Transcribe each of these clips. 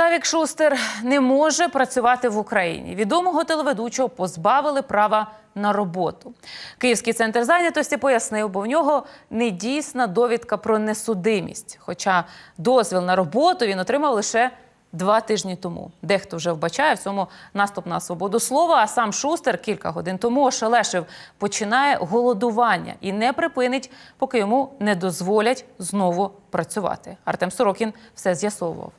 Савік Шустер не може працювати в Україні. Відомого телеведучого позбавили права на роботу. Київський центр зайнятості пояснив, бо в нього недійсна довідка про несудимість. Хоча дозвіл на роботу він отримав лише два тижні тому. Дехто вже вбачає в цьому наступ на свободу слова. А сам Шустер кілька годин тому ошелешив, починає голодування і не припинить, поки йому не дозволять знову працювати. Артем Сорокін все з'ясовував.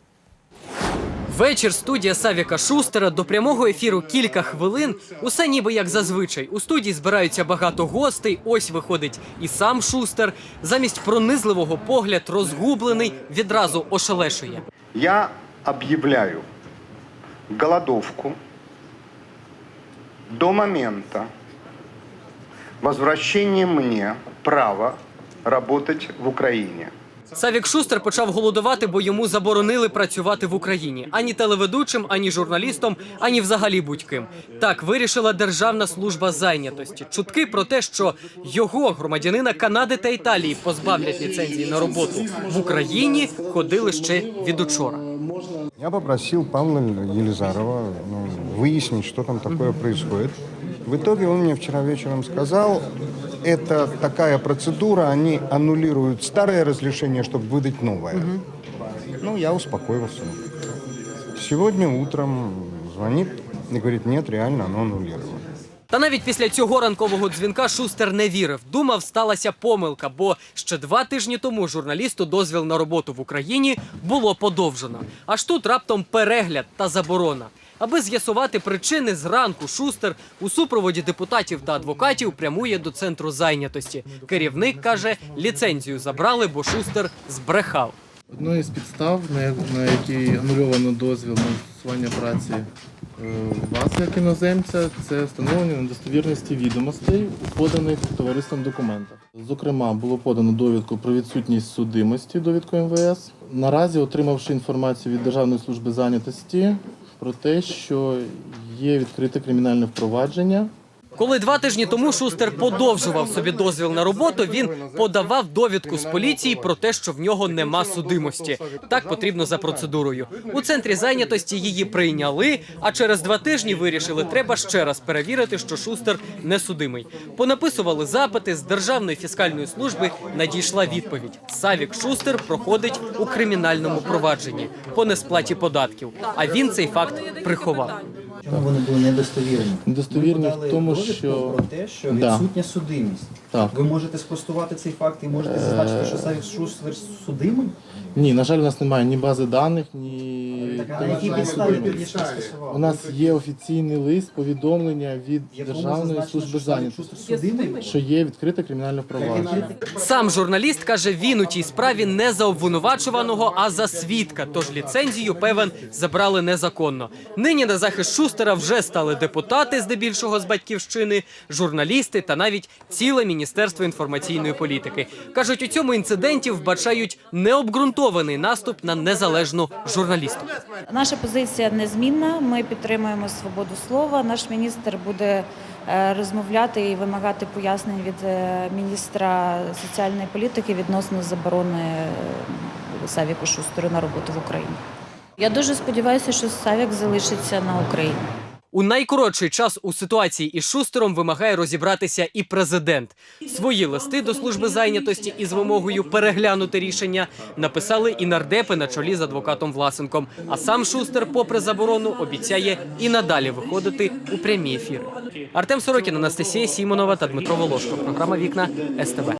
Вечір студія Савіка Шустера до прямого ефіру кілька хвилин. Усе ніби як зазвичай. У студії збираються багато гостей. Ось виходить і сам Шустер. Замість пронизливого погляд розгублений відразу ошелешує. Я объявляю голодовку до момента возвращения мне права работать в Украине. Савік Шустер почав голодувати, бо йому заборонили працювати в Україні ані телеведучим, ані журналістом, ані взагалі будь-ким. Так вирішила Державна служба зайнятості. Чутки про те, що його громадянина Канади та Італії позбавлять ліцензії на роботу в Україні, ходили ще від учора. Я попросил Павла Елизарова ну, выяснить, что там такое происходит. В итоге он мне вчера вечером сказал, это такая процедура, они аннулируют старое разрешение, чтобы выдать новое. Ну, я успокоился. Сегодня утром звонит и говорит, нет, реально, оно аннулировано. Та навіть після цього ранкового дзвінка Шустер не вірив. Думав, сталася помилка, бо ще два тижні тому журналісту дозвіл на роботу в Україні було подовжено. Аж тут раптом перегляд та заборона. Аби з'ясувати причини, зранку Шустер у супроводі депутатів та адвокатів прямує до центру зайнятості. Керівник каже, ліцензію забрали, бо Шустер збрехав. Одною з підстав, на, якій анульовано дозвіл на застосування праці е, вас як іноземця, це встановлення недостовірності відомостей поданих товариством документах. Зокрема, було подано довідку про відсутність судимості, довідку МВС. Наразі, отримавши інформацію від Державної служби зайнятості про те, що є відкрите кримінальне впровадження Коли два тижні тому Шустер подовжував собі дозвіл на роботу, він подавав довідку з поліції про те, що в нього нема судимості. Так потрібно за процедурою. У центрі зайнятості її прийняли, а через два тижні вирішили, треба ще раз перевірити, що Шустер не судимий. Понаписували запити з Державної фіскальної служби. Надійшла відповідь: Савік Шустер проходить у кримінальному провадженні по несплаті податків. А він цей факт приховав. Чому вони були недостовірні? Недостовірні в тому, що- про те, що Да. відсутня судимість. Так. Ви можете спростувати цей факт і можете зазначити, що Савік Шустер судимий? Ні, на жаль, у нас немає ні бази даних, ні на того, якій підставі тоді скасували? У нас є офіційний лист повідомлення від Державної служби зайнятості, судимий? що є відкрите кримінальне провадження. Сам журналіст каже, він у тій справі не за обвинувачуваного, а за свідка. Тож ліцензію певен забрали незаконно. Нині на захист Шустера вже стали депутати, здебільшого з батьківщини, журналісти та навіть ціле міністерство інформаційної політики. кажуть, у цьому інциденті вбачають необґрунтований наступ на незалежну журналістику. Наша позиція незмінна. Ми підтримуємо свободу слова. Наш міністр буде е, розмовляти і вимагати пояснень від е, міністра соціальної політики відносно заборони е, Савіку Шустеру на роботу в Україні. Я дуже сподіваюся, що Савік залишиться на Україні. У найкоротший час у ситуації із Шустером вимагає розібратися і президент. Свої листи до служби зайнятості із вимогою переглянути рішення написали і нардепи на чолі з адвокатом Власенком. А сам Шустер, попри заборону, обіцяє і надалі виходити у прямі ефіри. Артем Сорокін, Анастасія Сімонова та Дмитро Волошко. Програма Вікна СТБ.